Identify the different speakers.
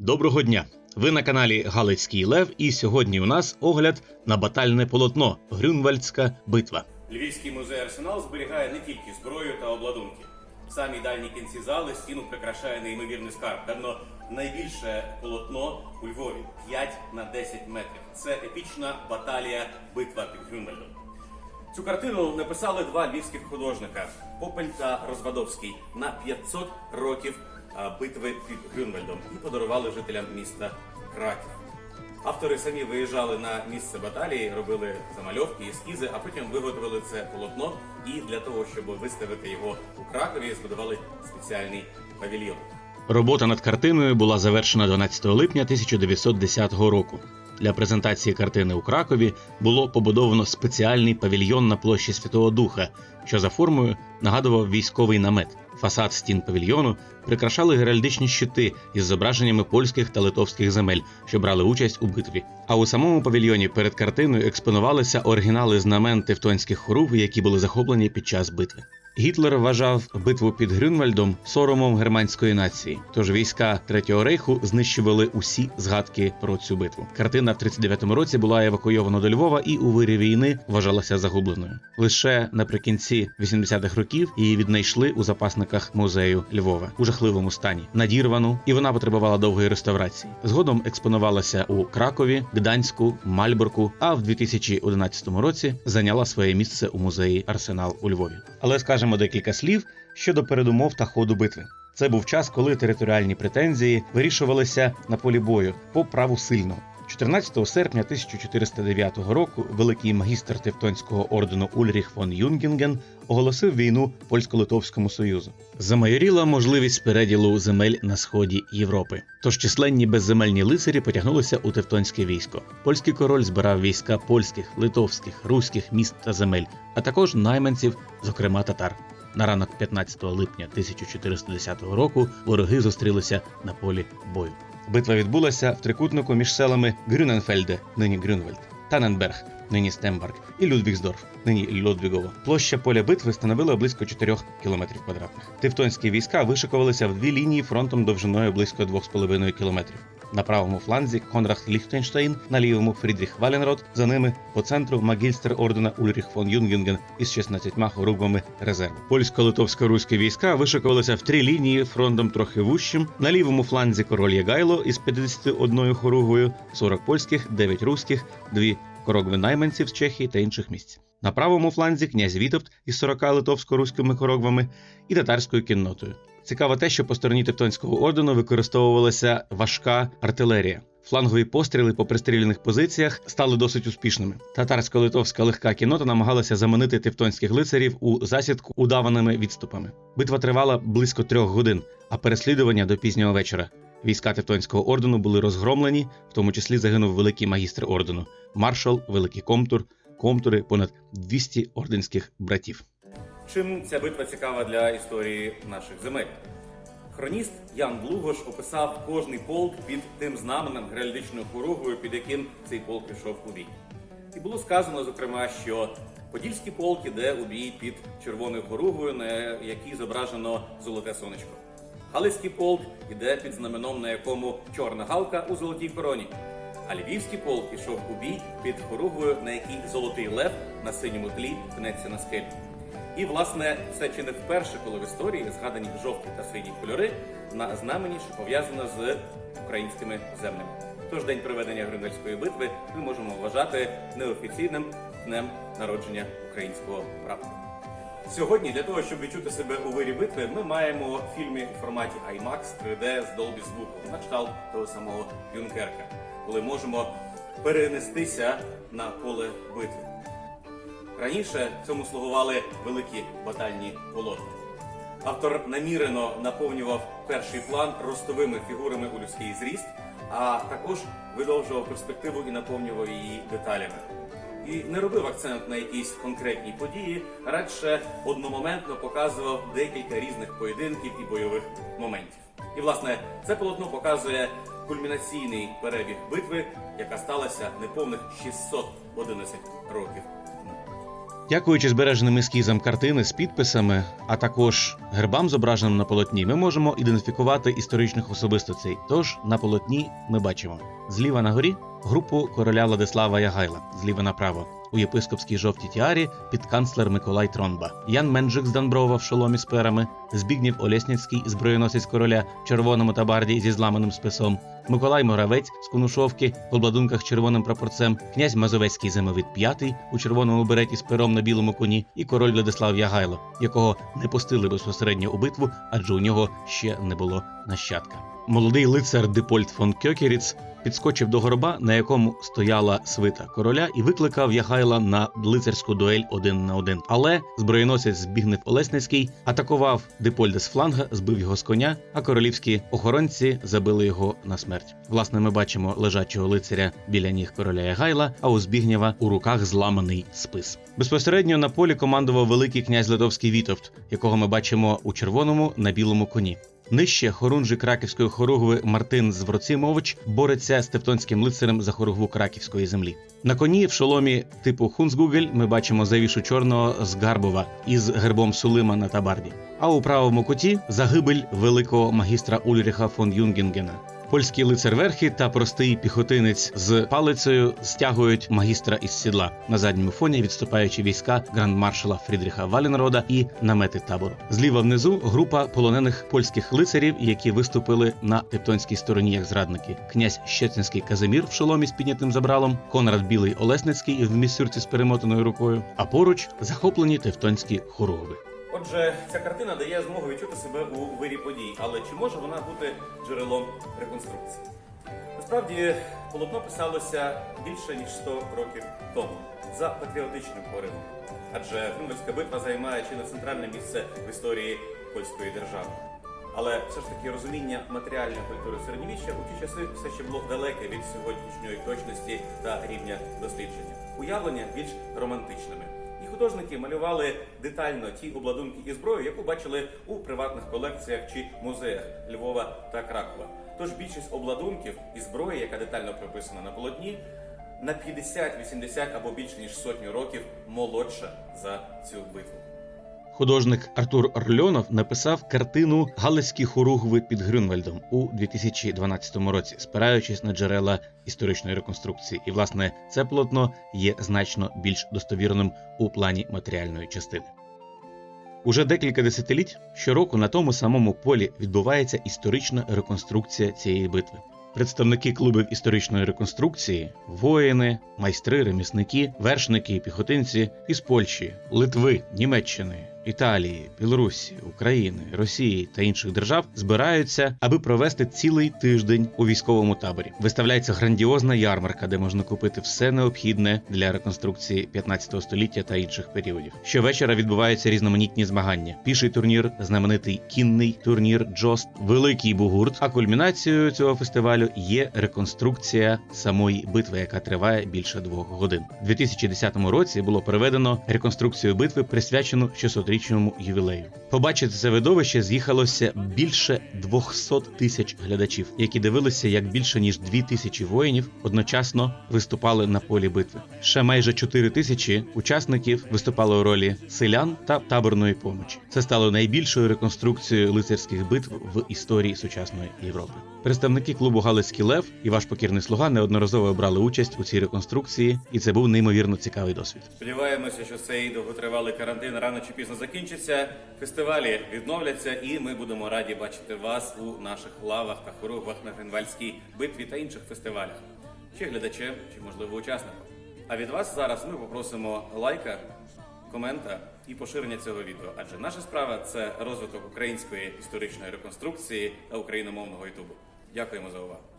Speaker 1: Доброго дня! Ви на каналі Галицький Лев, і сьогодні у нас огляд на батальне полотно Грюнвальдська битва.
Speaker 2: Львівський музей Арсенал зберігає не тільки зброю та обладунки. В самій дальній кінці зали стіну прикрашає неймовірний скарб. Певно, найбільше полотно у Львові 5 на 10 метрів. Це епічна баталія битва під Грюнвальдом. Цю картину написали два львівських художника Попель та Розвадовський на 500 років битви під Грюнвальдом і подарували жителям міста Краків. Автори самі виїжджали на місце баталії, робили замальовки, ескізи, а потім виготовили це полотно. І для того, щоб виставити його у Кракові, збудували спеціальний павільйон.
Speaker 1: Робота над картиною була завершена 12 липня 1910 року. Для презентації картини у Кракові було побудовано спеціальний павільйон на площі Святого Духа, що за формою нагадував військовий намет. Фасад стін павільйону прикрашали геральдичні щити із зображеннями польських та литовських земель, що брали участь у битві. А у самому павільйоні перед картиною експонувалися оригінали знамен тевтонських хорів, які були захоплені під час битви. Гітлер вважав битву під Грюнвальдом соромом германської нації. Тож війська Третього рейху знищували усі згадки про цю битву. Картина в 39-му році була евакуйована до Львова і у вирі війни вважалася загубленою. Лише наприкінці 80-х років її віднайшли у запасниках музею Львова у жахливому стані, надірвану, і вона потребувала довгої реставрації. Згодом експонувалася у Кракові, Гданську, Мальборку. А в 2011 році зайняла своє місце у музеї Арсенал у Львові. Але скажемо декілька слів щодо передумов та ходу битви. Це був час, коли територіальні претензії вирішувалися на полі бою по праву сильного. 14 серпня 1409 року великий магістр Тевтонського ордену Ульріх фон Юнгінген оголосив війну польсько-литовському союзу. Замайоріла можливість переділу земель на сході Європи. Тож численні безземельні лицарі потягнулися у тевтонське військо. Польський король збирав війська польських, литовських, руських міст та земель, а також найманців, зокрема татар. На ранок 15 липня 1410 року вороги зустрілися на полі бою. Битва відбулася в трикутнику між селами Грюненфельде, нині Грюнвельд, Таненберг, нині Стемберг, і Людвігсдорф, нині Людвігово. Площа поля битви становила близько 4 кілометрів квадратних. Тевтонські війська вишикувалися в дві лінії фронтом довжиною близько 2,5 кілометрів. На правому фланзі Конрад Ліхтенштейн, на лівому Фрідріх Валенрод, за ними по центру магістр ордена Ульріх фон Юнгінген із 16 хоругвами резерву. Польсько-литовсько-руські війська вишикувалися в три лінії фронтом трохи вущим. На лівому фланзі король Ягайло із 51 хоругвою, 40 польських, 9 руських, 2 корогви найманців з Чехії та інших місць. На правому фланзі князь Вітовт із 40 литовсько-руськими корогвами і татарською кіннотою. Цікаво те, що по стороні Тевтонського ордену використовувалася важка артилерія. Флангові постріли по пристріляних позиціях стали досить успішними. Татарсько-литовська легка кінота намагалася заманити тевтонських лицарів у засідку удаваними відступами. Битва тривала близько трьох годин, а переслідування до пізнього вечора. Війська Тевтонського ордену були розгромлені, в тому числі загинув великий магістр ордену, маршал, великий комтур, комтури, понад 200 орденських братів.
Speaker 2: Чим ця битва цікава для історії наших земель? Хроніст Ян Блугош описав кожний полк під тим знаменем геральдичною хоругвою, під яким цей полк пішов у бій. І було сказано, зокрема, що Подільський полк іде у бій під червоною хоругвою, на якій зображено золоте сонечко. Галицький полк іде під знаменом, на якому чорна галка у золотій короні. А Львівський полк пішов у бій під хоругвою, на якій золотий лев на синьому тлі пнеться на скелі. І, власне, це чи не вперше, коли в історії згадані жовті та сині кольори на знамені, що пов'язано з українськими землями. Тож день проведення Грюнвальдської битви ми можемо вважати неофіційним днем народження українського прапора. Сьогодні для того, щоб відчути себе у вирі битви, ми маємо в фільмі в форматі IMAX 3D з Dolby звуком на кшталт того самого Юнкерка, коли можемо перенестися на поле битви. Раніше цьому слугували великі батальні полотна. Автор намірено наповнював перший план ростовими фігурами у людський зріст, а також видовжував перспективу і наповнював її деталями. І не робив акцент на якісь конкретні події, радше одномоментно показував декілька різних поєдинків і бойових моментів. І власне це полотно показує кульмінаційний перебіг битви, яка сталася неповних 611 років.
Speaker 1: Дякуючи збереженим ескізам картини з підписами, а також гербам, зображеним на полотні, ми можемо ідентифікувати історичних особистостей. Тож на полотні ми бачимо зліва на горі групу короля Владислава Ягайла, зліва направо. У єпископській жовтій тіарі підканцлер Миколай Тронба, Ян Менджик з Данброва в шоломі з перами, Збігнів Олєсніцький, зброєносець короля в червоному табарді зі зламаним списом, Миколай Моравець з Конушовки в обладунках червоним прапорцем, князь Мазовецький Зимовит п'ятий у червоному береті з пером на білому коні, і король Владислав Ягайло, якого не пустили безпосередньо у битву, адже у нього ще не було нащадка. Молодий лицар Депольт фон Кьокеріц підскочив до гроба, на якому стояла свита короля, і викликав Ягайла на лицарську дуель один на один. Але зброєносець Збігнев Олесницький атакував Депольда з фланга, збив його з коня, а королівські охоронці забили його на смерть. Власне, ми бачимо лежачого лицаря біля ніг короля Ягайла, а у Збігнєва у руках зламаний спис. Безпосередньо на полі командував великий князь Литовський Вітовт, якого ми бачимо у червоному на білому коні. Нижче хорунжий краківської хоругви Мартин Звроцимович бореться з тевтонським лицарем за хоругву краківської землі. На коні в шоломі типу Хунцгугель ми бачимо завішу чорного з Гарбова із гербом Сулима на табарді. А у правому куті загибель великого магістра Ульріха фон Юнгінгена. Польський лицар верхи та простий піхотинець з палицею стягують магістра із сідла на задньому фоні, відступаючи війська грандмаршала Фрідріха Валенрода і намети табору. Зліва внизу група полонених польських лицарів, які виступили на тевтонській стороні як зрадники. Князь Щецинський Казимір в шоломі з піднятим забралом, Конрад Білий Олесницький в місюрці з перемотаною рукою, а поруч захоплені тевтонські хоругви.
Speaker 2: Отже, ця картина дає змогу відчути себе у вирі подій, але чи може вона бути джерелом реконструкції? Насправді, полотно писалося більше ніж 100 років тому за патріотичним поривом. Адже Грюнвальська битва займає чи не центральне місце в історії польської держави. Але все ж таки розуміння матеріальної культури середньовіччя у ті часи все ще було далеке від сьогоднішньої точності та рівня дослідження. Уявлення більш романтичними. І художники малювали детально ті обладунки і зброю, яку бачили у приватних колекціях чи музеях Львова та Кракова. Тож більшість обладунків і зброї, яка детально прописана на полотні, на 50, 80 або більше ніж сотню років молодша за цю битву.
Speaker 1: Художник Артур Орльонов написав картину Галицькі хоругви під Грюнвальдом у 2012 році, спираючись на джерела історичної реконструкції. І власне це полотно є значно більш достовірним у плані матеріальної частини. Уже декілька десятиліть щороку на тому самому полі відбувається історична реконструкція цієї битви. Представники клубів історичної реконструкції, воїни, майстри, ремісники, вершники і піхотинці із Польщі, Литви, Німеччини, Італії, Білорусі, України, Росії та інших держав збираються, аби провести цілий тиждень у військовому таборі. Виставляється грандіозна ярмарка, де можна купити все необхідне для реконструкції 15 століття та інших періодів. Щовечора відбуваються різноманітні змагання: піший турнір, знаменитий кінний турнір, джост, великий бугурт. А кульмінацією цього фестивалю є реконструкція самої битви, яка триває більше двох годин. У 2010 році було проведено реконструкцію битви, присвячену 600-річному ювілею. Побачити це видовище з'їхалося більше 200 тисяч глядачів, які дивилися, як більше ніж 2 тисячі воїнів одночасно виступали на полі битви. Ще майже 4 тисячі учасників виступали у ролі селян та таборної помочі. Це стало найбільшою реконструкцією лицарських битв в історії сучасної Європи. Представники клубу Галицький Лев і ваш покірний слуга неодноразово брали участь у цій реконструкції, і це був неймовірно цікавий досвід.
Speaker 2: Сподіваємося, що цей довготривалий карантин рано чи пізно закінчиться. Фестивалі відновляться, і ми будемо раді бачити вас у наших лавах та хоругвах на Гринвальській битві та інших фестивалях. Чи глядачем, чи можливо учасником. А від вас зараз ми попросимо лайка, комента і поширення цього відео. Адже наша справа це розвиток української історичної реконструкції та україномовного ютубу. Дякуємо за увагу.